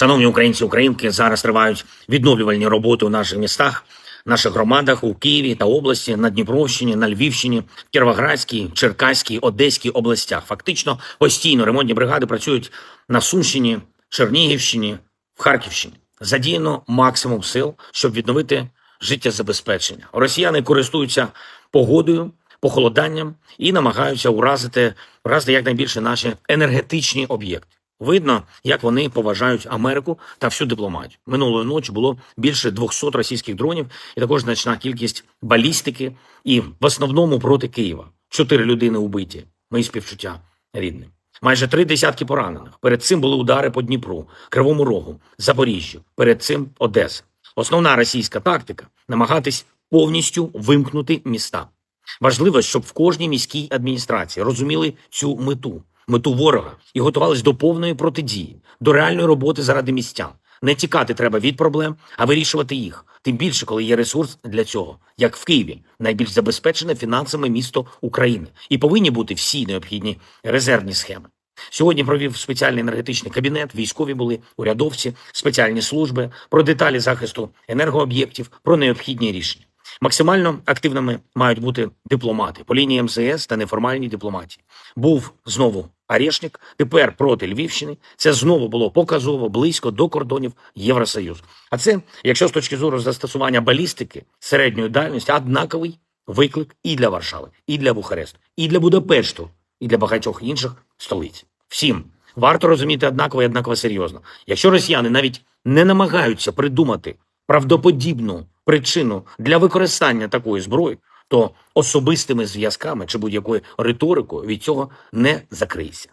Шановні українці, українки, зараз тривають відновлювальні роботи у наших містах, наших громадах у Києві та області, на Дніпровщині, на Львівщині, Кіровоградській, Черкаській, Одеській областях. Фактично постійно ремонтні бригади працюють на Сумщині, Чернігівщині, в Харківщині. Задіяно максимум сил, щоб відновити життєзабезпечення. Росіяни користуються погодою, похолоданням і намагаються уразити, уразити якнайбільше наші енергетичні об'єкти. Видно, як вони поважають Америку та всю дипломатію. Минулої ночі було більше 200 російських дронів, і також значна кількість балістики, і в основному проти Києва. Чотири людини убиті. Мої співчуття рідним. Майже три десятки поранених. Перед цим були удари по Дніпру, Кривому Рогу, Запоріжжю. Перед цим Одеса. Основна російська тактика намагатись повністю вимкнути міста. Важливо, щоб в кожній міській адміністрації розуміли цю мету, мету ворога, і готувались до повної протидії, до реальної роботи заради містян. Не тікати треба від проблем, а вирішувати їх. Тим більше, коли є ресурс для цього, як в Києві, найбільш забезпечене фінансами місто України, і повинні бути всі необхідні резервні схеми. Сьогодні провів спеціальний енергетичний кабінет. Військові були урядовці, спеціальні служби про деталі захисту енергооб'єктів, про необхідні рішення. Максимально активними мають бути дипломати по лінії МЗС та неформальній дипломатії. Був знову Арешник, тепер проти Львівщини. Це знову було показово близько до кордонів Євросоюзу. А це, якщо з точки зору застосування балістики середньої дальності, однаковий виклик і для Варшави, і для Бухаресту, і для Будапешту, і для багатьох інших столиць. Всім варто розуміти однаково і однаково серйозно. Якщо росіяни навіть не намагаються придумати правдоподібну причину для використання такої зброї, то особистими зв'язками чи будь-якою риторикою від цього не закриється.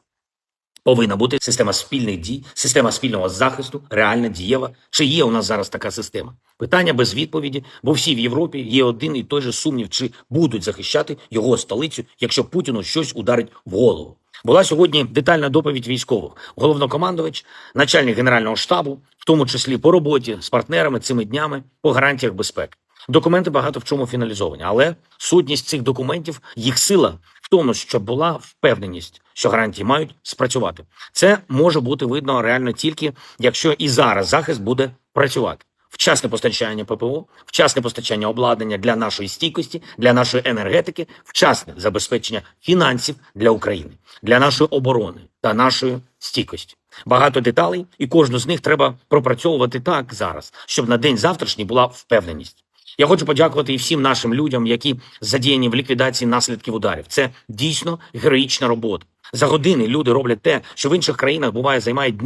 Повинна бути система спільних дій, система спільного захисту, реальна дієва. Чи є у нас зараз така система? Питання без відповіді, бо всі в Європі є один і той же сумнів, чи будуть захищати його столицю, якщо Путіну щось ударить в голову. Була сьогодні детальна доповідь військових, головнокомандувач, начальник генерального штабу, в тому числі по роботі з партнерами цими днями по гарантіях безпеки. Документи багато в чому фіналізовані, але сутність цих документів, їх сила в тому, щоб була впевненість, що гарантії мають спрацювати. Це може бути видно реально тільки якщо і зараз захист буде працювати. Вчасне постачання ППО, вчасне постачання обладнання для нашої стійкості, для нашої енергетики, вчасне забезпечення фінансів для України, для нашої оборони та нашої стійкості. Багато деталей, і кожну з них треба пропрацьовувати так зараз, щоб на день завтрашній була впевненість. Я хочу подякувати і всім нашим людям, які задіяні в ліквідації наслідків ударів. Це дійсно героїчна робота. За години люди роблять те, що в інших країнах буває займає дні.